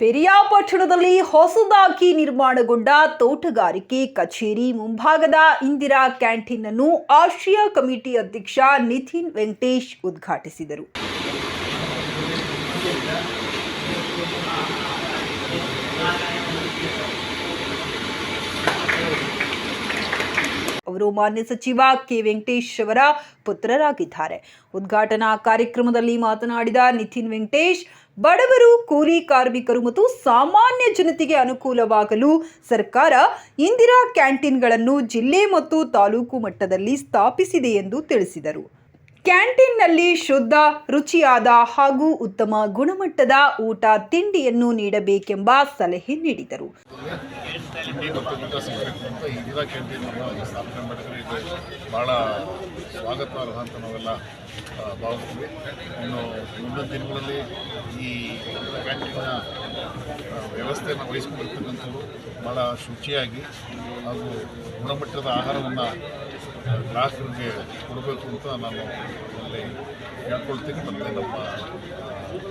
ಪೆರಿಯಾಪಟ್ಟಣದಲ್ಲಿ ಹೊಸದಾಗಿ ನಿರ್ಮಾಣಗೊಂಡ ತೋಟಗಾರಿಕೆ ಕಚೇರಿ ಮುಂಭಾಗದ ಇಂದಿರಾ ಕ್ಯಾಂಟೀನ್ ಅನ್ನು ಆಶ್ರಯ ಕಮಿಟಿ ಅಧ್ಯಕ್ಷ ನಿತಿನ್ ವೆಂಕಟೇಶ್ ಉದ್ಘಾಟಿಸಿದರು. ಅವರು ಮಾನ್ಯ ಸಚಿವ ಕೆ ವೆಂಕಟೇಶ್ ಅವರ ಪುತ್ರರಾಗಿದ್ದಾರೆ. ಉದ್ಘಾಟನಾ ಕಾರ್ಯಕ್ರಮದಲ್ಲಿ ಮಾತನಾಡಿದ ನಿತಿನ್ ವೆಂಕಟೇಶ್, ಬಡವರು, ಕೂಲಿ ಕಾರ್ಮಿಕರು ಮತ್ತು ಸಾಮಾನ್ಯ ಜನತೆಗೆ ಅನುಕೂಲವಾಗಲು ಸರ್ಕಾರ ಇಂದಿರಾ ಕ್ಯಾಂಟೀನ್ಗಳನ್ನು ಜಿಲ್ಲೆ ಮತ್ತು ತಾಲೂಕು ಮಟ್ಟದಲ್ಲಿ ಸ್ಥಾಪಿಸಿದೆ ಎಂದು ತಿಳಿಸಿದರು. ಕ್ಯಾಂಟೀನ್ನಲ್ಲಿ ಶುದ್ಧ, ರುಚಿಯಾದ ಹಾಗೂ ಉತ್ತಮ ಗುಣಮಟ್ಟದ ಊಟ ತಿಂಡಿಯನ್ನು ನೀಡಬೇಕೆಂಬ ಸಲಹೆ ನೀಡಿದರು. ಭಾಳ ಸ್ವಾಗತಾರ್ಹ ಅಂತ ನಾವೆಲ್ಲ ಭಾವಿಸ್ತೀವಿ. ಇನ್ನು ಮುಂದಿನ ದಿನಗಳಲ್ಲಿ ಈ ಕ್ಯಾಂಟೀನ್ನ ವ್ಯವಸ್ಥೆಯನ್ನು ವಹಿಸ್ಕೊಂಡಿರ್ತಕ್ಕಂಥದ್ದು ಭಾಳ ಶುಚಿಯಾಗಿ ಹಾಗೂ ಗುಣಮಟ್ಟದ ಆಹಾರವನ್ನು ಗ್ರಾಹಕರಿಗೆ ಕೊಡಬೇಕು ಅಂತ ನಾನು ಅಲ್ಲಿ ಹೇಳ್ಕೊಳ್ತೀನಿ. ಮತ್ತು ನಮ್ಮ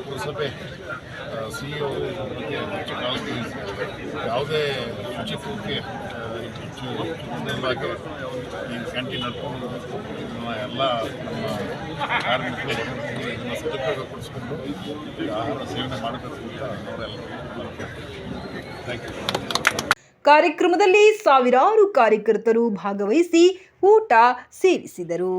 ಪುರಸಭೆ ಸಿ ಅವರು ಬಗ್ಗೆ ಹೆಚ್ಚು ಕಾಳಜಿ ಯಾವುದೇ ಶುಚಿತ್ವಕ್ಕೆ ಹೆಚ್ಚುವಾಗಿ ಈ ಕ್ಯಾಂಟೀನ್ ನಡ್ಕೊಂಡು ಇದನ್ನು ಎಲ್ಲ ನಮ್ಮ ಕಾರ್ಮಿಕರು ಇದನ್ನು ಸದುಪಯೋಗಪಡಿಸ್ಕೊಂಡು ಆಹಾರ ಸೇವನೆ ಮಾಡಬೇಕು ಅಂತ ಥ್ಯಾಂಕ್ ಯು ಕಾರ್ಯಕ್ರಮದಲ್ಲಿ ಸಾವಿರಾರು ಕಾರ್ಯಕರ್ತರು ಭಾಗವಹಿಸಿ ಊಟ ಸೇವಿಸಿದರು.